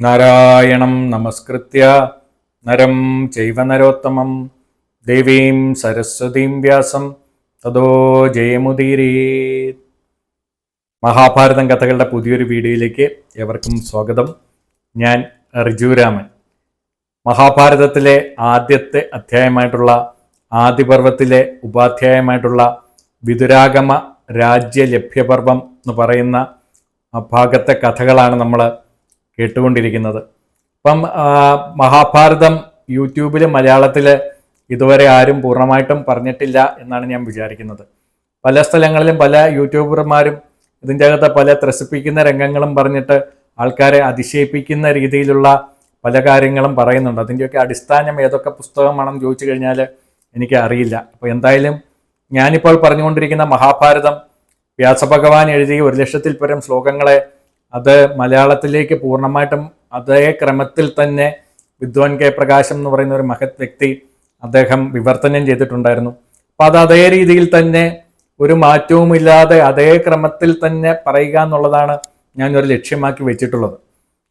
നാരായണം നമസ്കൃത്യ. നരം ചൈവ നരോത്തമം. ദേവീം സരസ്വതീം വ്യാസം. തതോ ജയമുദീരേ മഹാഭാരതം കഥകളുടെ പുതിയൊരു വീഡിയോയിലേക്ക് ഏവർക്കും സ്വാഗതം. ഞാൻ റിജുരാമൻ മഹാഭാരതത്തിലെ ആദ്യത്തെ അധ്യായമായിട്ടുള്ള ആദിപർവത്തിലെ ഉപാധ്യായമായിട്ടുള്ള വിതുരാഗമ രാജ്യലഭ്യപർവം എന്ന് പറയുന്ന ഭാഗത്തെ കഥകളാണ് നമ്മൾ കേട്ടുകൊണ്ടിരിക്കുന്നത്. ഇപ്പം മഹാഭാരതം യൂട്യൂബിൽ മലയാളത്തിൽ ഇതുവരെ ആരും പൂർണമായിട്ടും പറഞ്ഞിട്ടില്ല എന്നാണ് ഞാൻ വിചാരിക്കുന്നത്. പല സ്ഥലങ്ങളിലും പല യൂട്യൂബർമാരും ഇതിന്റെ അകത്ത് പല ത്രസിപ്പിക്കുന്ന രംഗങ്ങളും പറഞ്ഞിട്ട് ആൾക്കാരെ അതിശയിപ്പിക്കുന്ന രീതിയിലുള്ള പല കാര്യങ്ങളും പറയുന്നുണ്ട്. അതിന്റെയൊക്കെ അടിസ്ഥാനം ഏതൊക്കെ പുസ്തകമാണെന്ന് ചോദിച്ചു കഴിഞ്ഞാൽ എനിക്ക് അറിയില്ല. അപ്പോൾ എന്തായാലും ഞാനിപ്പോൾ പറഞ്ഞുകൊണ്ടിരിക്കുന്ന മഹാഭാരതം വ്യാസഭഗവാൻ എഴുതിയ ഒരു ലക്ഷത്തിൽ പരം ശ്ലോകങ്ങളെ അത് മലയാളത്തിലേക്ക് പൂർണമായിട്ടും അതേ ക്രമത്തിൽ തന്നെ വിദ്വാൻ കെ പ്രകാശം എന്ന് പറയുന്ന ഒരു മഹത് വ്യക്തി അദ്ദേഹം വിവർത്തനം ചെയ്തിട്ടുണ്ടായിരുന്നു. അപ്പൊ അത് അതേ രീതിയിൽ തന്നെ ഒരു മാറ്റവുമില്ലാതെ അതേ ക്രമത്തിൽ തന്നെ പറയുക എന്നുള്ളതാണ് ഞാൻ ഒരു ലക്ഷ്യമാക്കി വെച്ചിട്ടുള്ളത്.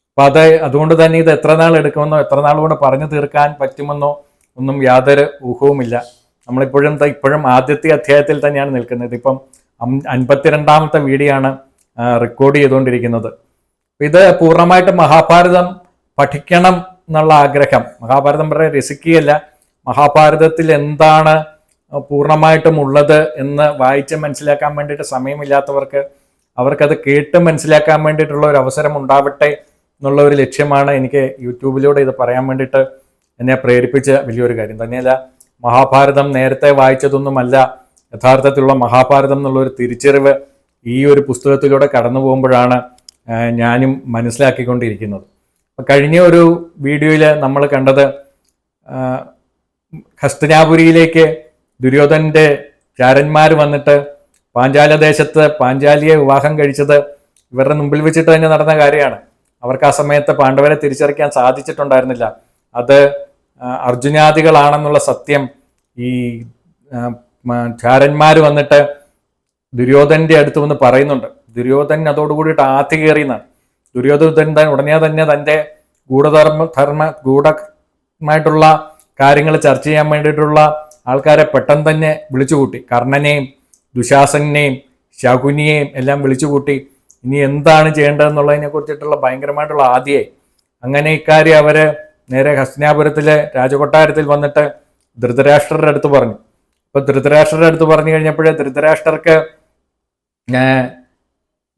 അപ്പൊ അത് അതുകൊണ്ട് തന്നെ ഇത് എത്ര നാൾ എടുക്കുമെന്നോ എത്ര നാൾ കൊണ്ട് പറഞ്ഞു തീർക്കാൻ പറ്റുമെന്നോ ഒന്നും യാതൊരു ഊഹവുമില്ല. നമ്മളിപ്പോഴും ഇപ്പോഴും ആദ്യത്തെ അധ്യായത്തിൽ തന്നെയാണ് നിൽക്കുന്നത്. ഇപ്പം അമ്പത്തിരണ്ടാമത്തെ വീഡിയോ ആണ് റെക്കോർഡ് ചെയ്തുകൊണ്ടിരിക്കുന്നത്. ഇത് പൂർണമായിട്ട് മഹാഭാരതം പഠിക്കണം എന്നുള്ള ആഗ്രഹം. മഹാഭാരതം വളരെ രസിക്കുകയല്ല. മഹാഭാരതത്തിൽ എന്താണ് പൂർണമായിട്ടും ഉള്ളത് എന്ന് വായിച്ച് മനസ്സിലാക്കാൻ വേണ്ടിയിട്ട് സമയമില്ലാത്തവർക്ക് അവർക്കത് കേട്ട് മനസ്സിലാക്കാൻ വേണ്ടിയിട്ടുള്ള ഒരു അവസരം ഉണ്ടാവട്ടെ എന്നുള്ള ഒരു ലക്ഷ്യമാണ് എനിക്ക് യൂട്യൂബിലൂടെ ഇത് പറയാൻ വേണ്ടിയിട്ട് എന്നെ പ്രേരിപ്പിച്ച വലിയൊരു കാര്യം. തന്നെയല്ല മഹാഭാരതം നേരത്തെ വായിച്ചതൊന്നുമല്ല യഥാർത്ഥത്തിലുള്ള മഹാഭാരതം എന്നുള്ള ഒരു തിരിച്ചറിവ് ഈ ഒരു പുസ്തകത്തിലൂടെ കടന്നു പോകുമ്പോഴാണ് ഞാനും മനസ്സിലാക്കിക്കൊണ്ടിരിക്കുന്നത്. കഴിഞ്ഞ ഒരു വീഡിയോയിൽ നമ്മൾ കണ്ടത് ഹസ്തനാപുരിയിലേക്ക് ദുര്യോധനന്റെ ചാരന്മാർ വന്നിട്ട് പാഞ്ചാലദേശത്ത് പാഞ്ചാലിയെ വിവാഹം കഴിച്ചത് ഇവരുടെ മുമ്പിൽ വെച്ചിട്ട് തന്നെ നടന്ന കാര്യമാണ്. അവർക്ക് ആ സമയത്ത് പാണ്ഡവരെ തിരിച്ചറിയാൻ സാധിച്ചിട്ടുണ്ടായിരുന്നില്ല. അത് അർജുനാദികളാണെന്നുള്ള സത്യം ഈ ചാരന്മാർ വന്നിട്ട് ദുര്യോധന്റെ അടുത്ത് വന്ന് പറയുന്നുണ്ട്. ദുര്യോധൻ അതോടുകൂടിയിട്ട് ആത്തി കയറിയെന്നാണ്. ദുര്യോധൻ ഉടനെ തന്നെ തന്റെ ഗൂഢധർമ്മ ധർമ്മ ഗൂഢമായിട്ടുള്ള കാര്യങ്ങൾ ചർച്ച ചെയ്യാൻ വേണ്ടിയിട്ടുള്ള ആൾക്കാരെ പെട്ടെന്ന് തന്നെ വിളിച്ചുകൂട്ടി കർണനെയും ദുശാസനെയും ശകുനിയെയും എല്ലാം വിളിച്ചുകൂട്ടി ഇനി എന്താണ് ചെയ്യേണ്ടതെന്നുള്ളതിനെ കുറിച്ചിട്ടുള്ള ഭയങ്കരമായിട്ടുള്ള ആദ്യമായി അങ്ങനെ ഇക്കാര്യം അവർ നേരെ ഹസ്തിനാപുരത്തിലെ രാജകൊട്ടാരത്തിൽ വന്നിട്ട് ധൃതരാഷ്ട്രരുടെ അടുത്ത് പറഞ്ഞു. അപ്പോൾ ധൃതരാഷ്ട്രരുടെ അടുത്ത് പറഞ്ഞു കഴിഞ്ഞപ്പോഴേ ധൃതരാഷ്ട്രർക്ക്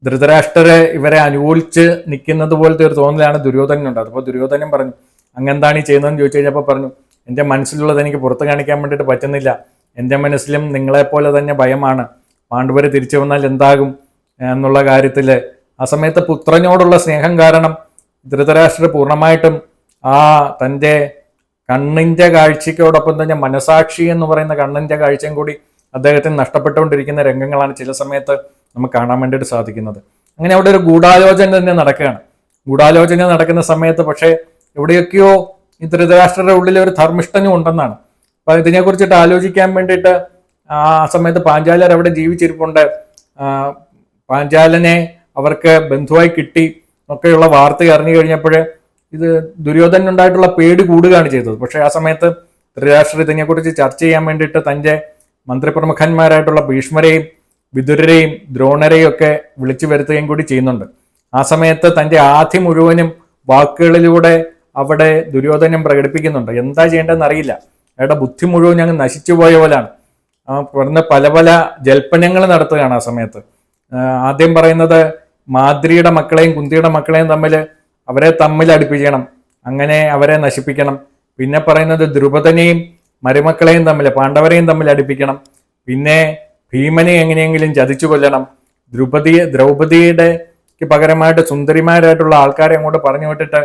ധൃതരാഷ്ട്രരെ ഇവരെ അനുകൂലിച്ച് നിൽക്കുന്നത് പോലത്തെ ഒരു തോന്നലാണ് ദുര്യോധനുണ്ട് അപ്പോൾ ദുര്യോധനൻ പറഞ്ഞു അങ്ങെന്താണ് ഈ ചെയ്യുന്നതെന്ന് ചോദിച്ചു കഴിഞ്ഞപ്പോൾ പറഞ്ഞു എന്റെ മനസ്സിലുള്ളത് എനിക്ക് പുറത്ത് കാണിക്കാൻ വേണ്ടിയിട്ട് പറ്റുന്നില്ല. എന്റെ മനസ്സിലും നിങ്ങളെപ്പോലെ തന്നെ ഭയമാണ്. പാണ്ഡവർ തിരിച്ചു വന്നാൽ എന്താകും? എന്നുള്ള കാര്യത്തിൽ ആ സമയത്ത് പുത്രനോടുള്ള സ്നേഹം കാരണം ധൃതരാഷ്ട്ര പൂർണമായിട്ടും ആ തന്റെ കണ്ണിന്റെ കാഴ്ചയ്ക്കോടൊപ്പം തന്നെ മനസാക്ഷി എന്ന് പറയുന്ന കണ്ണിന്റെ കാഴ്ചയും കൂടി അദ്ദേഹത്തിന് നഷ്ടപ്പെട്ടുകൊണ്ടിരിക്കുന്ന രംഗങ്ങളാണ് ചില സമയത്ത് നമുക്ക് കാണാൻ വേണ്ടിയിട്ട് സാധിക്കുന്നത്. അങ്ങനെ അവിടെ ഒരു ഗൂഢാലോചന തന്നെ നടക്കുകയാണ്. ഗൂഢാലോചന നടക്കുന്ന സമയത്ത് പക്ഷേ എവിടെയൊക്കെയോ ഈ ധൃതരാഷ്ട്രരുടെ ഉള്ളിൽ ഒരു ധർമ്മിഷ്ഠനും ഉണ്ടെന്നാണ്. അപ്പൊ ഇതിനെക്കുറിച്ചിട്ട് ആലോചിക്കാൻ വേണ്ടിയിട്ട് ആ സമയത്ത് പാഞ്ചാലർ അവിടെ ജീവിച്ചിരിപ്പുണ്ട്. പാഞ്ചാലനെ അവർക്ക് ബന്ധുവായി കിട്ടി ഒക്കെയുള്ള വാർത്ത അറിഞ്ഞു കഴിഞ്ഞപ്പോൾ ഇത് ദുര്യോധനുണ്ടായിട്ടുള്ള പേടി കൂടുകയാണ് ചെയ്തത്. പക്ഷേ ആ സമയത്ത് ധൃതരാഷ്ട്രർ ഇതിനെക്കുറിച്ച് ചർച്ച ചെയ്യാൻ വേണ്ടിയിട്ട് തന്റെ മന്ത്രിപ്രമുഖന്മാരായിട്ടുള്ള ഭീഷ്മരെയും വിതുരരെയും ദ്രോണരെയും ഒക്കെ വിളിച്ചു വരുത്തുകയും കൂടി ചെയ്യുന്നുണ്ട്. ആ സമയത്ത് തന്റെ ആധി മുഴുവനും വാക്കുകളിലൂടെ അവിടെ ദുര്യോധനം പ്രകടിപ്പിക്കുന്നുണ്ട്. എന്താ ചെയ്യേണ്ടതെന്ന് അറിയില്ല. അയാളുടെ ബുദ്ധി മുഴുവൻ ഞങ്ങൾ നശിച്ചു പോയ പോലാണ്. പറഞ്ഞ പല പല ജൽപ്പനങ്ങൾ നടത്തുകയാണ് ആ സമയത്ത്. ആദ്യം പറയുന്നത് മാദ്രിയുടെ മക്കളെയും കുന്തിയുടെ മക്കളെയും തമ്മിൽ അവരെ തമ്മിൽ അടുപ്പിക്കണം. അങ്ങനെ അവരെ നശിപ്പിക്കണം. പിന്നെ പറയുന്നത് ദ്രുപദനെയും മരുമക്കളെയും തമ്മിൽ പാണ്ഡവരെയും തമ്മിൽ അടുപ്പിക്കണം. പിന്നെ ഭീമനെ എങ്ങനെയെങ്കിലും ചതിച്ചു കൊല്ലണം. ദ്രൗപതിയെ ദ്രൗപതിയുടെ പകരമായിട്ട് സുന്ദരിമാരായിട്ടുള്ള ആൾക്കാരെ അങ്ങോട്ട് പറഞ്ഞു വിട്ടിട്ട്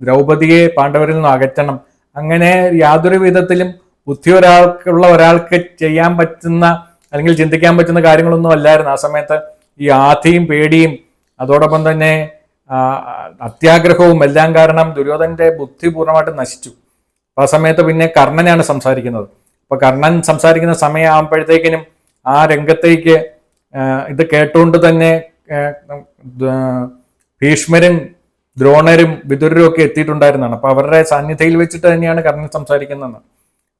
ദ്രൗപതിയെ പാണ്ഡവരിൽ നിന്ന് അകറ്റണം. അങ്ങനെ യാതൊരു വിധത്തിലും ബുദ്ധി ഒരാൾക്കുള്ള ഒരാൾക്ക് ചെയ്യാൻ പറ്റുന്ന അല്ലെങ്കിൽ ചിന്തിക്കാൻ പറ്റുന്ന കാര്യങ്ങളൊന്നും അല്ലായിരുന്നു. ആ സമയത്ത് ഈ ആധിയും പേടിയും അതോടൊപ്പം തന്നെ അത്യാഗ്രഹവും എല്ലാം കാരണം ദുര്യോധനന്റെ ബുദ്ധി പൂർണമായിട്ട് നശിച്ചു. ആ സമയത്ത് പിന്നെ കർണനാണ് സംസാരിക്കുന്നത്. അപ്പൊ കർണൻ സംസാരിക്കുന്ന സമയമാകുമ്പോഴത്തേക്കിനും ആ രംഗത്തേക്ക് ഇത് കേട്ടുകൊണ്ട് തന്നെ ഭീഷ്മരും ദ്രോണരും വിതുരരും ഒക്കെ എത്തിയിട്ടുണ്ടായിരുന്നതാണ് അപ്പൊ അവരുടെ സാന്നിധ്യയിൽ വെച്ചിട്ട് തന്നെയാണ് കർണൻ സംസാരിക്കുന്നത്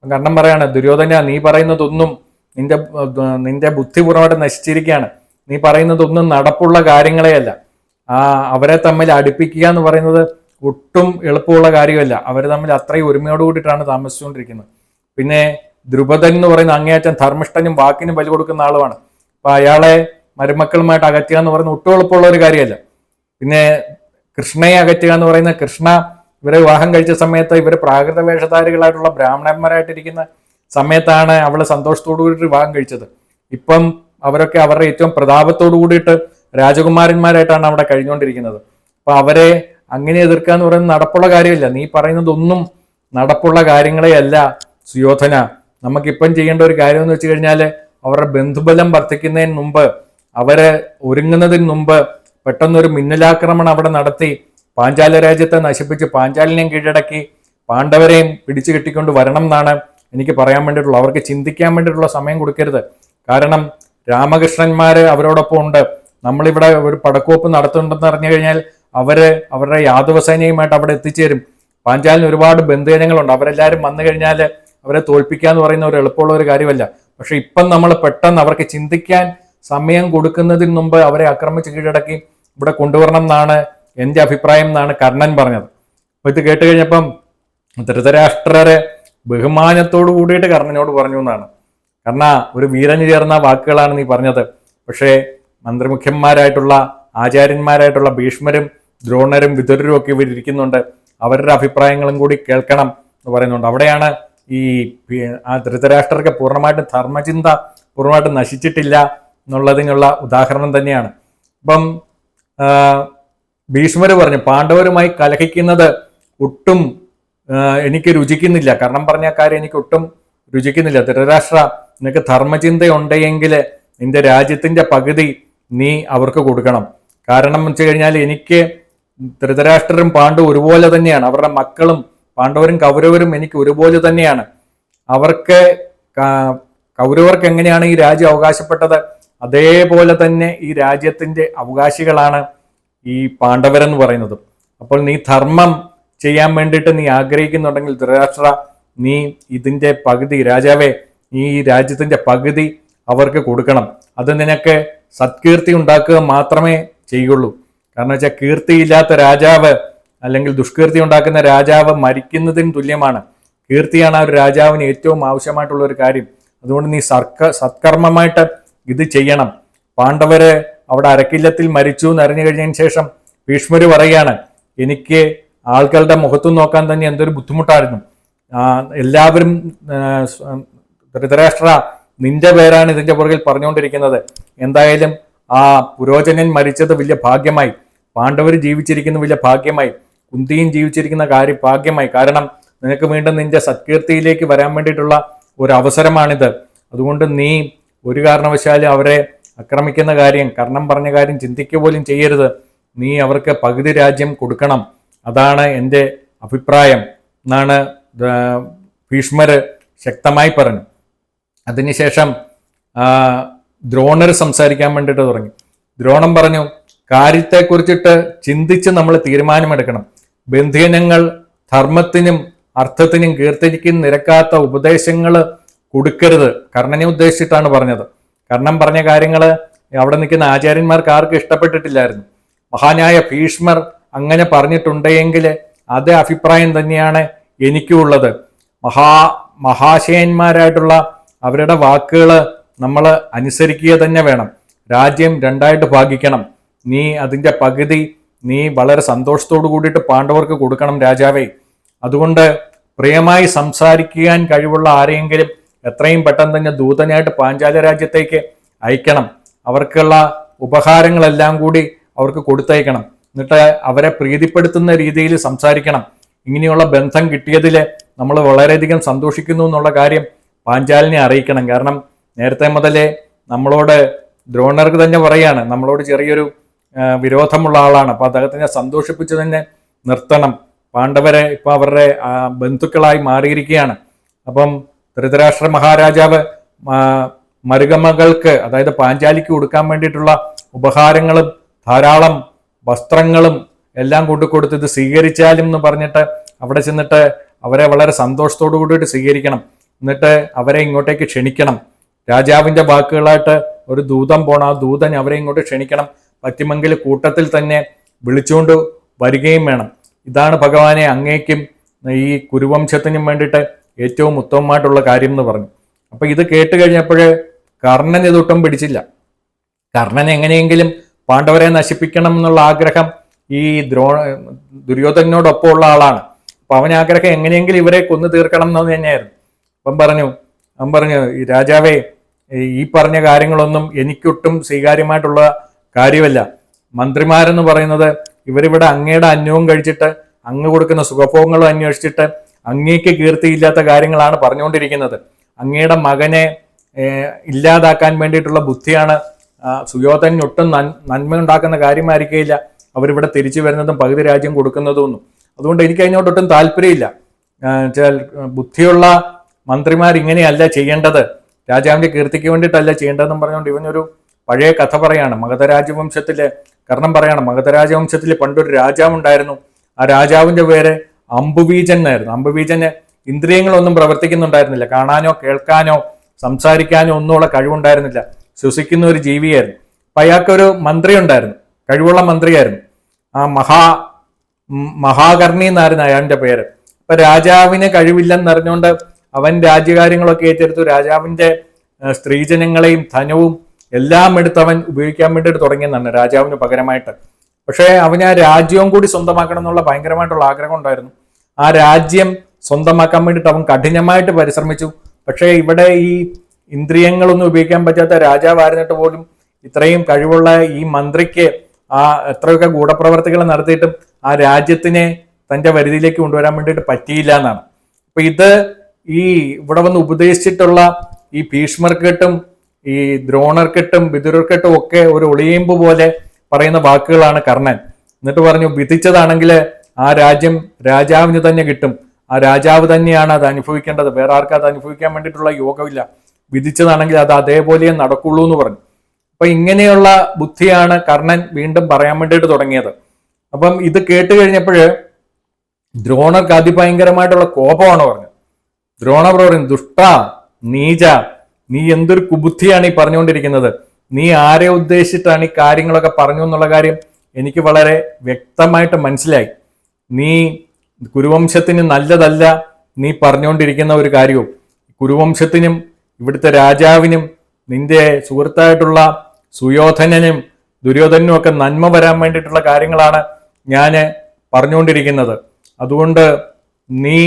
കർണൻ പറയാണ് ദുര്യോധന നീ പറയുന്നതൊന്നും നിന്റെ നിന്റെ നിന്റെ ബുദ്ധിപൂർവമായിട്ട് നശിച്ചിരിക്കുകയാണ്. നീ പറയുന്നതൊന്നും നടപ്പുള്ള കാര്യങ്ങളെയല്ല. ആ അവരെ തമ്മിൽ അടുപ്പിക്കുക എന്ന് പറയുന്നത് ഒട്ടും എളുപ്പമുള്ള കാര്യമല്ല. അവർ തമ്മിൽ അത്രയും ഒരുമയോട് കൂടിയിട്ടാണ് താമസിച്ചുകൊണ്ടിരിക്കുന്നത്. പിന്നെ ദ്രുപദൻ എന്ന് പറയുന്ന അങ്ങേയറ്റം ധർമ്മിഷ്ഠനും വാക്കിനും ബലി കൊടുക്കുന്ന ആളുമാണ്. അപ്പൊ അയാളെ മരുമക്കളുമായിട്ട് അകറ്റുക എന്ന് പറയുന്ന ഒട്ടും എളുപ്പമുള്ള ഒരു കാര്യമല്ല. പിന്നെ കൃഷ്ണയെ അകറ്റുക എന്ന് പറയുന്ന കൃഷ്ണ ഇവരെ വിവാഹം കഴിച്ച സമയത്ത് ഇവർ പ്രാകൃത വേഷധാരികളായിട്ടുള്ള ബ്രാഹ്മണന്മാരായിട്ടിരിക്കുന്ന സമയത്താണ് അവൾ സന്തോഷത്തോടു കൂടിയിട്ട് വിവാഹം കഴിച്ചത്. ഇപ്പം അവരൊക്കെ അവരുടെ ഏറ്റവും പ്രതാപത്തോടു കൂടിയിട്ട് രാജകുമാരന്മാരായിട്ടാണ് അവിടെ കഴിഞ്ഞുകൊണ്ടിരിക്കുന്നത്. അപ്പൊ അവരെ അങ്ങനെ എതിർക്കുക എന്ന് പറയുന്നത് നടപ്പുള്ള കാര്യമില്ല. നീ പറയുന്നതൊന്നും നടപ്പുള്ള കാര്യങ്ങളെയല്ല സുയോധന. നമുക്കിപ്പം ചെയ്യേണ്ട ഒരു കാര്യം എന്ന് വെച്ച് കഴിഞ്ഞാൽ അവരുടെ ബന്ധുബലം വർദ്ധിക്കുന്നതിന് മുമ്പ് അവരെ ഒരുങ്ങുന്നതിന് മുമ്പ് പെട്ടെന്നൊരു മിന്നലാക്രമണം അവിടെ നടത്തി പാഞ്ചാല രാജ്യത്തെ നശിപ്പിച്ച് പാഞ്ചാലിനെയും കീഴടക്കി പാണ്ഡവരെയും പിടിച്ചു കെട്ടിക്കൊണ്ട് വരണം എന്നാണ് എനിക്ക് പറയാൻ വേണ്ടിയിട്ടുള്ളത്. അവർക്ക് ചിന്തിക്കാൻ വേണ്ടിയിട്ടുള്ള സമയം കൊടുക്കരുത്. കാരണം രാമകൃഷ്ണന്മാർ അവരോടൊപ്പം ഉണ്ട്. നമ്മളിവിടെ ഒരു പടക്കോപ്പ് നടത്തുന്നുണ്ടെന്ന് അറിഞ്ഞു കഴിഞ്ഞാൽ അവർ അവരുടെ യാദവ അവിടെ എത്തിച്ചേരും. പാഞ്ചാലിന് ഒരുപാട് ബന്ധുജനങ്ങളുണ്ട്. അവരെല്ലാവരും വന്നു കഴിഞ്ഞാൽ അവരെ തോൽപ്പിക്കുക എന്ന് പറയുന്ന ഒരു എളുപ്പമുള്ള ഒരു കാര്യമല്ല. പക്ഷെ ഇപ്പം നമ്മൾ പെട്ടെന്ന് അവർക്ക് ചിന്തിക്കാൻ സമയം കൊടുക്കുന്നതിന് മുമ്പ് അവരെ ആക്രമിച്ച് കീഴടക്കി ഇവിടെ കൊണ്ടുവരണം എന്നാണ് എന്റെ അഭിപ്രായം എന്നാണ് കർണൻ പറഞ്ഞത്. അപ്പൊ ഇത് കേട്ട് കഴിഞ്ഞപ്പം ധൃതരാഷ്ട്രരെ ബഹുമാനത്തോടു കൂടിയിട്ട് കർണനോട് പറഞ്ഞു എന്നാണ്. കർണ ഒരു വീരന് ചേർന്ന വാക്കുകളാണ് നീ പറഞ്ഞത്. പക്ഷേ മന്ത്രിമുഖ്യന്മാരായിട്ടുള്ള ആചാര്യന്മാരായിട്ടുള്ള ഭീഷ്മരും ദ്രോണരും വിതുരരും ഒക്കെ ഇവർ അവരുടെ അഭിപ്രായങ്ങളും കൂടി കേൾക്കണം എന്ന് പറയുന്നുണ്ട്. അവിടെയാണ് ഈ ആ ധൃതരാഷ്ട്രർക്ക് പൂർണമായിട്ടും ധർമ്മചിന്ത പൂർണമായിട്ടും നശിച്ചിട്ടില്ല എന്നുള്ളതിനുള്ള ഉദാഹരണം തന്നെയാണ്. അപ്പം ഭീഷ്മർ പറഞ്ഞു പാണ്ഡവരുമായി കലഹിക്കുന്നത് ഒട്ടും എനിക്ക് രുചിക്കുന്നില്ല. കാരണം പറഞ്ഞ കാര്യം എനിക്ക് ഒട്ടും രുചിക്കുന്നില്ല. ധൃതരാഷ്ട്ര നിനക്ക് ധർമ്മചിന്തയുണ്ടെങ്കിൽ നിന്റെ രാജ്യത്തിന്റെ പകുതി നീ അവർക്ക് കൊടുക്കണം. കാരണം വെച്ച് കഴിഞ്ഞാൽ എനിക്ക് ധൃതരാഷ്ട്രരും പാണ്ഡു ഒരുപോലെ തന്നെയാണ്. അവരുടെ മക്കളും പാണ്ഡവരും കൗരവരും എനിക്ക് ഒരുപോലെ തന്നെയാണ്. അവർക്ക് കൗരവർക്ക് എങ്ങനെയാണ് ഈ രാജ്യം അവകാശപ്പെട്ടത്? അതേപോലെ തന്നെ ഈ രാജ്യത്തിന്റെ അവകാശികളാണ് ഈ പാണ്ഡവരെന്ന് പറയുന്നത്. അപ്പോൾ നീ ധർമ്മം ചെയ്യാൻ വേണ്ടിയിട്ട് നീ ആഗ്രഹിക്കുന്നുണ്ടെങ്കിൽ ധൃതരാഷ്ട്ര നീ ഇതിന്റെ പകുതി രാജാവേ നീ ഈ രാജ്യത്തിന്റെ പകുതി അവർക്ക് കൊടുക്കണം. അത് നിനക്ക് സത്കീർത്തി ഉണ്ടാക്കുക മാത്രമേ ചെയ്യുള്ളൂ. കാരണം വെച്ചാൽ കീർത്തിയില്ലാത്ത രാജാവ് അല്ലെങ്കിൽ ദുഷ്കീർത്തി ഉണ്ടാക്കുന്ന രാജാവ് മരിക്കുന്നതിന് തുല്യമാണ്. കീർത്തിയാണ് ആ ഒരു രാജാവിന് ഏറ്റവും ആവശ്യമായിട്ടുള്ള ഒരു കാര്യം. അതുകൊണ്ട് നീ സർക്ക സത്കർമ്മമായിട്ട് ഇത് ചെയ്യണം. പാണ്ഡവര് അവിടെ അരക്കില്ലത്തിൽ മരിച്ചു എന്ന് അറിഞ്ഞു കഴിഞ്ഞതിന് ശേഷം ഭീഷ്മര് പറയാണ് എനിക്ക് ആൾക്കാരുടെ മുഖത്തു നോക്കാൻ തന്നെ എന്തൊരു ബുദ്ധിമുട്ടായിരുന്നു. എല്ലാവരും ധൃതരാഷ്ട്ര നിന്റെ പേരാണ് ഇതിന്റെ പുറകിൽ പറഞ്ഞുകൊണ്ടിരിക്കുന്നത്. എന്തായാലും ആ പുരോചനൻ മരിച്ചത് വലിയ ഭാഗ്യമായി. പാണ്ഡവർ ജീവിച്ചിരിക്കുന്നത് വലിയ ഭാഗ്യമായി. കുന്തിയും ജീവിച്ചിരിക്കുന്ന കാര്യം ഭാഗ്യമായി. കാരണം നിനക്ക് വീണ്ടും നിന്റെ സത്കീർത്തിയിലേക്ക് വരാൻ വേണ്ടിയിട്ടുള്ള ഒരു അവസരമാണിത്. അതുകൊണ്ട് നീ ഒരു കാരണവശാലും അവരെ ആക്രമിക്കുന്ന കാര്യം കർണം പറഞ്ഞ കാര്യം ചിന്തിക്കുക പോലും ചെയ്യരുത്. നീ അവർക്ക് പകുതി രാജ്യം കൊടുക്കണം. അതാണ് എന്റെ അഭിപ്രായം. എന്നാണ് ഭീഷ്മർ ശക്തമായി പറഞ്ഞു. അതിനുശേഷം ദ്രോണർ സംസാരിക്കാൻ വേണ്ടിയിട്ട് തുടങ്ങി. ദ്രോണം പറഞ്ഞു കാര്യത്തെക്കുറിച്ചിട്ട് ചിന്തിച്ച് നമ്മൾ തീരുമാനമെടുക്കണം. ബന്ധുജനങ്ങൾ ധർമ്മത്തിനും അർത്ഥത്തിനും കീർത്തിക്കും നിരക്കാത്ത ഉപദേശങ്ങൾ കൊടുക്കരുത്. കർണനെ ഉദ്ദേശിച്ചിട്ടാണ് പറഞ്ഞത്. കർണൻ പറഞ്ഞ കാര്യങ്ങൾ അവിടെ നിൽക്കുന്ന ആചാര്യന്മാർക്ക് ആർക്കും ഇഷ്ടപ്പെട്ടിട്ടില്ലായിരുന്നു. മഹാനായ ഭീഷ്മർ അങ്ങനെ പറഞ്ഞിട്ടുണ്ടെങ്കിൽ അതേ അഭിപ്രായം തന്നെയാണ് എനിക്കും ഉള്ളത് മഹാ മഹാശയന്മാരായിട്ടുള്ള അവരുടെ വാക്കുകൾ നമ്മൾ അനുസരിക്കുക തന്നെ വേണം. രാജ്യം രണ്ടായിട്ട് ഭാഗിക്കണം. നീ അതിന്റെ പകുതി നീ വളരെ സന്തോഷത്തോടു കൂടിയിട്ട് പാണ്ഡവർക്ക് കൊടുക്കണം രാജാവേ. അതുകൊണ്ട് പ്രിയമായി സംസാരിക്കാൻ കഴിവുള്ള ആരെയെങ്കിലും എത്രയും പെട്ടെന്ന് തന്നെ ദൂതനായിട്ട് പാഞ്ചാല രാജ്യത്തേക്ക് അയക്കണം. അവർക്കുള്ള ഉപഹാരങ്ങളെല്ലാം കൂടി അവർക്ക് കൊടുത്തയക്കണം. എന്നിട്ട് അവരെ പ്രീതിപ്പെടുത്തുന്ന രീതിയിൽ സംസാരിക്കണം. ഇങ്ങനെയുള്ള ബന്ധം കിട്ടിയതിൽ നമ്മൾ വളരെയധികം സന്തോഷിക്കുന്നു എന്നുള്ള കാര്യം പാഞ്ചാലിനെ അറിയിക്കണം. കാരണം നേരത്തെ മുതലേ നമ്മളോട് ദ്രോണർക്ക് തന്നെ പറയാണ്. നമ്മളോട് ചെറിയൊരു വിരോധമുള്ള ആളാണ്. അപ്പൊ അദ്ദേഹത്തിനെ സന്തോഷിപ്പിച്ചു തന്നെ നിർത്തണം. പാണ്ഡവരെ ഇപ്പൊ അവരുടെ ബന്ധുക്കളായി മാറിയിരിക്കുകയാണ്. അപ്പം ധൃതരാഷ്ട്ര മഹാരാജാവ് മരുകമകൾക്ക് അതായത് പാഞ്ചാലിക്ക് കൊടുക്കാൻ വേണ്ടിയിട്ടുള്ള ഉപഹാരങ്ങളും ധാരാളം വസ്ത്രങ്ങളും എല്ലാം കൊണ്ടു കൊടുത്ത് ഇത് സ്വീകരിച്ചാലും എന്ന് പറഞ്ഞിട്ട് അവിടെ ചെന്നിട്ട് അവരെ വളരെ സന്തോഷത്തോടു കൂടിയിട്ട് സ്വീകരിക്കണം. എന്നിട്ട് അവരെ ഇങ്ങോട്ടേക്ക് ക്ഷണിക്കണം. രാജാവിന്റെ വാക്കുകളായിട്ട് ഒരു ദൂതം പോണം. ആ ദൂതൻ അവരെ ഇങ്ങോട്ട് ക്ഷണിക്കണം. പറ്റുമെങ്കിൽ കൂട്ടത്തിൽ തന്നെ വിളിച്ചുകൊണ്ട് വരികയും വേണം. ഇതാണ് ഭഗവാനെ അങ്ങേക്കും ഈ കുരുവംശത്തിനും വേണ്ടിയിട്ട് ഏറ്റവും ഉത്തമമായിട്ടുള്ള കാര്യം എന്ന് പറഞ്ഞു. അപ്പോൾ ഇത് കേട്ട് കഴിഞ്ഞപ്പോൾ കർണൻ ഇതൊട്ടും പിടിച്ചില്ല. കർണൻ എങ്ങനെയെങ്കിലും പാണ്ഡവരെ നശിപ്പിക്കണം എന്നുള്ള ആഗ്രഹം ഈ ദ്രോ ദുര്യോധനോടൊപ്പം ഉള്ള ആളാണ്. അപ്പൊ അവൻ ആഗ്രഹം എങ്ങനെയെങ്കിലും ഇവരെ കൊന്നു തീർക്കണം എന്ന് തന്നെയായിരുന്നു. അപ്പം പറഞ്ഞു അവൻ പറഞ്ഞു രാജാവേ ഈ പറഞ്ഞ കാര്യങ്ങളൊന്നും എനിക്കൊട്ടും സ്വീകാര്യമായിട്ടുള്ള കാര്യമല്ല. മന്ത്രിമാരെന്ന് പറയുന്നത് ഇവരിവിടെ അങ്ങയുടെ അന്യവും കഴിച്ചിട്ട് അങ്ങ് കൊടുക്കുന്ന സുഖഭോഗങ്ങളും അന്വേഷിച്ചിട്ട് അങ്ങേക്ക് കീർത്തിയില്ലാത്ത കാര്യങ്ങളാണ് പറഞ്ഞുകൊണ്ടിരിക്കുന്നത്. അങ്ങയുടെ മകനെ ഇല്ലാതാക്കാൻ വേണ്ടിയിട്ടുള്ള ബുദ്ധിയാണ് സുയോധനൻ ഒട്ടും നന്മ ഉണ്ടാക്കുന്ന കാര്യമായിരിക്കില്ല അവരിവിടെ തിരിച്ചു വരുന്നതും പകുതി രാജ്യം കൊടുക്കുന്നതും ഒന്നും അതുകൊണ്ട് എനിക്ക് അതിനോടൊട്ടും താല്പര്യമില്ല ബുദ്ധിയുള്ള മന്ത്രിമാർ ഇങ്ങനെയല്ല ചെയ്യേണ്ടത്. രാജാവിന്റെ കീർത്തിക്ക് വേണ്ടിയിട്ടല്ല ചെയ്യേണ്ടതെന്നും പറഞ്ഞുകൊണ്ട് ഇവനൊരു പഴയ കഥ പറയാണ്. മഗധരാജവംശത്തിലെ കർണം പറയാണ്. മഗധ രാജവംശത്തിൽ പണ്ടൊരു രാജാവുണ്ടായിരുന്നു ആ രാജാവിന്റെ പേര് അംബുബീജൻ എന്നായിരുന്നു. അംബുബീജന് ഇന്ദ്രിയങ്ങളൊന്നും പ്രവർത്തിക്കുന്നുണ്ടായിരുന്നില്ല. കാണാനോ കേൾക്കാനോ സംസാരിക്കാനോ ഒന്നുമുള്ള കഴിവുണ്ടായിരുന്നില്ല. ശ്വസിക്കുന്ന ഒരു ജീവിയായിരുന്നു. അപ്പൊ അയാൾക്കൊരു മന്ത്രി ഉണ്ടായിരുന്നു കഴിവുള്ള മന്ത്രിയായിരുന്നു. ആ മഹാ മഹാകർണി എന്നായിരുന്നു അയാളുടെ പേര്. അപ്പൊ രാജാവിന് കഴിവില്ലെന്ന് അറിഞ്ഞുകൊണ്ട് അവൻ രാജ്യകാര്യങ്ങളൊക്കെ ഏറ്റെടുത്തു. രാജാവിന്റെ സ്ത്രീജനങ്ങളെയും ധനവും എല്ലാം എടുത്ത് അവൻ ഉപയോഗിക്കാൻ വേണ്ടിയിട്ട് തുടങ്ങിയെന്നാണ് രാജാവിന് പകരമായിട്ട്. പക്ഷേ അവന് ആ രാജ്യവും കൂടി സ്വന്തമാക്കണം എന്നുള്ള ഭയങ്കരമായിട്ടുള്ള ആഗ്രഹം ഉണ്ടായിരുന്നു. ആ രാജ്യം സ്വന്തമാക്കാൻ വേണ്ടിയിട്ട് അവൻ കഠിനമായിട്ട് പരിശ്രമിച്ചു. പക്ഷേ ഇവിടെ ഈ ഇന്ദ്രിയങ്ങളൊന്നും ഉപയോഗിക്കാൻ പറ്റാത്ത രാജാവായിരുന്നിട്ട് പോലും ഇത്രയും കഴിവുള്ള ഈ മന്ത്രിക്ക് ആ എത്രയൊക്കെ ഗൂഢപ്രവർത്തികൾ നടത്തിയിട്ടും ആ രാജ്യത്തിനെ തന്റെ വരുതിയിലേക്ക് കൊണ്ടുവരാൻ വേണ്ടിയിട്ട് പറ്റിയില്ല എന്നാണ്. അപ്പൊ ഇത് ഈ ഇവിടെ വന്ന് ഉപദേശിച്ചിട്ടുള്ള ഈ ഭീഷ്മർക്കെട്ടും ഈ ദ്രോണർക്കെട്ടും വിതുരർക്കെട്ടും ഒക്കെ ഒരു ഒളിയമ്പ് പോലെ പറയുന്ന വാക്കുകളാണ് കർണൻ. എന്നിട്ട് പറഞ്ഞു വിധിച്ചതാണെങ്കിൽ ആ രാജ്യം രാജാവിന് തന്നെ കിട്ടും. ആ രാജാവ് തന്നെയാണ് അത് അനുഭവിക്കേണ്ടത്. വേറെ ആർക്കും അത് അനുഭവിക്കാൻ വേണ്ടിയിട്ടുള്ള യോഗമില്ല. വിധിച്ചതാണെങ്കിൽ അത് അതേപോലെ നടക്കുള്ളൂ എന്ന് പറഞ്ഞു. അപ്പൊ ഇങ്ങനെയുള്ള ബുദ്ധിയാണ് കർണൻ വീണ്ടും പറയാൻ വേണ്ടിയിട്ട് തുടങ്ങിയത്. അപ്പം ഇത് കേട്ട് കഴിഞ്ഞപ്പോൾ ദ്രോണർക്ക് അതിഭയങ്കരമായിട്ടുള്ള കോപമാണ് പറഞ്ഞത്. ദ്രോണർ പറയും ദുഷ്ട നീച നീ എന്തൊരു കുബുദ്ധിയാണ് ഈ പറഞ്ഞുകൊണ്ടിരിക്കുന്നത്? നീ ആരെ ഉദ്ദേശിച്ചിട്ടാണ് ഈ കാര്യങ്ങളൊക്കെ പറഞ്ഞു എന്നുള്ള കാര്യം എനിക്ക് വളരെ വ്യക്തമായിട്ട് മനസ്സിലായി. നീ കുരുവംശത്തിന് നല്ലതല്ല നീ പറഞ്ഞുകൊണ്ടിരിക്കുന്ന ഒരു കാര്യവും. കുരുവംശത്തിനും ഇവിടുത്തെ രാജാവിനും നിന്റെ സുഹൃത്തായിട്ടുള്ള സുയോധനനും ദുര്യോധനും ഒക്കെ നന്മ വരാൻ വേണ്ടിയിട്ടുള്ള കാര്യങ്ങളാണ് ഞാൻ പറഞ്ഞുകൊണ്ടിരിക്കുന്നത്. അതുകൊണ്ട് നീ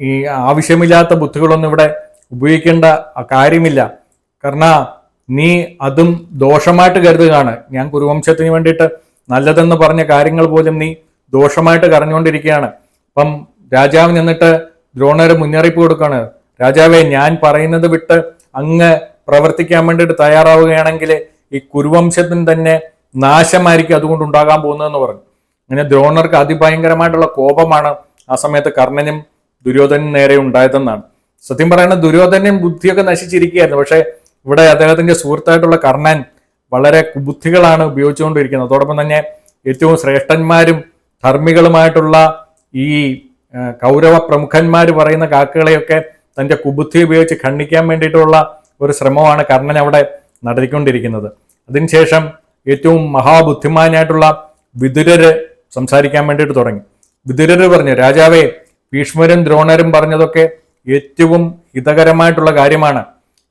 ഈ ആവശ്യമില്ലാത്ത ബുദ്ധികളൊന്നും ഇവിടെ ഉപയോഗിക്കേണ്ട കാര്യമില്ല. കാരണം നീ അതും ദോഷമായിട്ട് കരുതുകയാണ്. ഞാൻ കുരുവംശത്തിന് വേണ്ടിയിട്ട് നല്ലതെന്ന് പറഞ്ഞ കാര്യങ്ങൾ പോലും നീ ദോഷമായിട്ട് കറഞ്ഞുകൊണ്ടിരിക്കുകയാണ് അപ്പം രാജാവ് നിന്നിട്ട് ദ്രോണര് മുന്നറിയിപ്പ് കൊടുക്കുകയാണ്. രാജാവെ ഞാൻ പറയുന്നത് വിട്ട് അങ്ങ് പ്രവർത്തിക്കാൻ വേണ്ടിയിട്ട് തയ്യാറാവുകയാണെങ്കിൽ ഈ കുരുവംശത്തിന് തന്നെ നാശമായിരിക്കും അതുകൊണ്ട് ഉണ്ടാകാൻ പോകുന്നതെന്ന് പറഞ്ഞു. അങ്ങനെ ദ്രോണർക്ക് അതിഭയങ്കരമായിട്ടുള്ള കോപമാണ് ആ സമയത്ത് കർണനും ദുര്യോധനും നേരെ ഉണ്ടായതെന്നാണ്. സത്യം പറയുന്നത് ദുര്യോധനൻ ബുദ്ധിയൊക്കെ നശിച്ചിരിക്കുകയായിരുന്നു. പക്ഷെ ഇവിടെ അദ്ദേഹത്തിന്റെ സുഹൃത്തായിട്ടുള്ള കർണൻ വളരെ കുബുദ്ധികളാണ് ഉപയോഗിച്ചുകൊണ്ടിരിക്കുന്നത്. അതോടൊപ്പം തന്നെ ഏറ്റവും ശ്രേഷ്ഠന്മാരും ധർമ്മികളുമായിട്ടുള്ള ഈ കൗരവ പ്രമുഖന്മാർ പറയുന്ന കാക്കുകളെയൊക്കെ തന്റെ കുബുദ്ധി ഉപയോഗിച്ച് ഖണ്ഡിക്കാൻ വേണ്ടിയിട്ടുള്ള ഒരു ശ്രമമാണ് കർണൻ അവിടെ നടത്തിക്കൊണ്ടിരിക്കുന്നത്. അതിനുശേഷം ഏറ്റവും മഹാബുദ്ധിമാനായിട്ടുള്ള വിതുരര് സംസാരിക്കാൻ വേണ്ടിയിട്ട് തുടങ്ങി. വിതുരര് പറഞ്ഞു രാജാവേ ഭീഷ്മരും ദ്രോണരും പറഞ്ഞതൊക്കെ ഏറ്റവും ഹിതകരമായിട്ടുള്ള കാര്യമാണ്.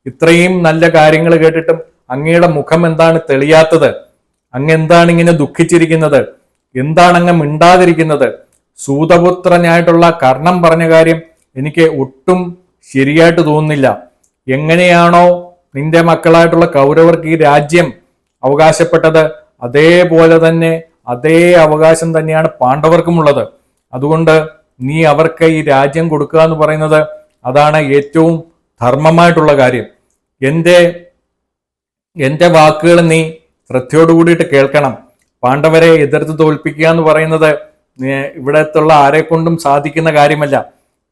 ഇത്രയും നല്ല കാര്യങ്ങൾ കേട്ടിട്ടും അങ്ങയുടെ മുഖം എന്താണ് തെളിയാത്തത്? അങ്ങ് എന്താണ് ഇങ്ങനെ ദുഃഖിച്ചിരിക്കുന്നത്? എന്താണ് അങ്ങ് മിണ്ടാതിരിക്കുന്നത്? സൂതപുത്രനായിട്ടുള്ള കർണം പറഞ്ഞ കാര്യം എനിക്ക് ഒട്ടും ശരിയായിട്ട് തോന്നുന്നില്ല. എങ്ങനെയാണോ നിന്റെ മക്കളായിട്ടുള്ള കൗരവർക്ക് ഈ രാജ്യം അവകാശപ്പെട്ടത് അതേപോലെ തന്നെ അതേ അവകാശം തന്നെയാണ് പാണ്ഡവർക്കുമുള്ളത്. അതുകൊണ്ട് നീ അവർക്ക് ഈ രാജ്യം കൊടുക്കുക എന്ന് പറയുന്നത് അതാണ് ഏറ്റവും ധർമ്മമായിട്ടുള്ള കാര്യം. എന്റെ എന്റെ വാക്കുകൾ നീ ശ്രദ്ധയോടുകൂടിയിട്ട് കേൾക്കണം. പാണ്ഡവരെ എതിർത്ത് തോൽപ്പിക്കുക എന്ന് പറയുന്നത് ഇവിടത്തുള്ള ആരെ കൊണ്ടും സാധിക്കുന്ന കാര്യമല്ല.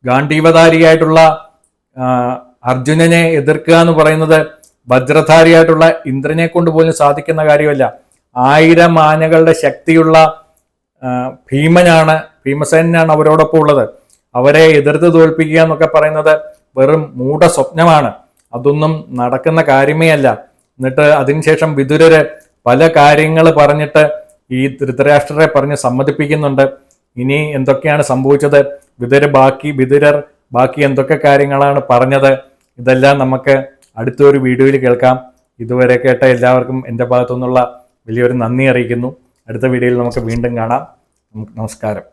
ഗാന്ധീവധാരിയായിട്ടുള്ള അർജുനനെ എതിർക്കുക എന്ന് പറയുന്നത് വജ്രധാരിയായിട്ടുള്ള ഇന്ദ്രനെ കൊണ്ട് പോലും സാധിക്കുന്ന കാര്യമല്ല. ആയിരം ആനകളുടെ ശക്തിയുള്ള ഭീമനാണ് ഭീമസേനാണ് അവരോടൊപ്പം ഉള്ളത്. അവരെ എതിർത്ത് തോൽപ്പിക്കുക എന്നൊക്കെ പറയുന്നത് വെറും മൂഢ സ്വപ്നമാണ്. അതൊന്നും നടക്കുന്ന കാര്യമേ അല്ല എന്നിട്ട് അതിനുശേഷം വിതുരര് പല കാര്യങ്ങൾ പറഞ്ഞിട്ട് ഈ ധൃതരാഷ്ട്രരെ പറഞ്ഞ് സമ്മതിപ്പിക്കുന്നുണ്ട്. ഇനി എന്തൊക്കെയാണ് സംഭവിച്ചത്? വിതുര ബാക്കി വിതുരർ ബാക്കി എന്തൊക്കെ കാര്യങ്ങളാണ് പറഞ്ഞത്? ഇതെല്ലാം നമുക്ക് അടുത്തൊരു വീഡിയോയിൽ കേൾക്കാം. ഇതുവരെ കേട്ട എല്ലാവർക്കും എന്റെ ഭാഗത്തു നിന്നുള്ള വലിയൊരു നന്ദി അറിയിക്കുന്നു. അടുത്ത വീഡിയോയിൽ നമുക്ക് വീണ്ടും കാണാം. നമസ്കാരം.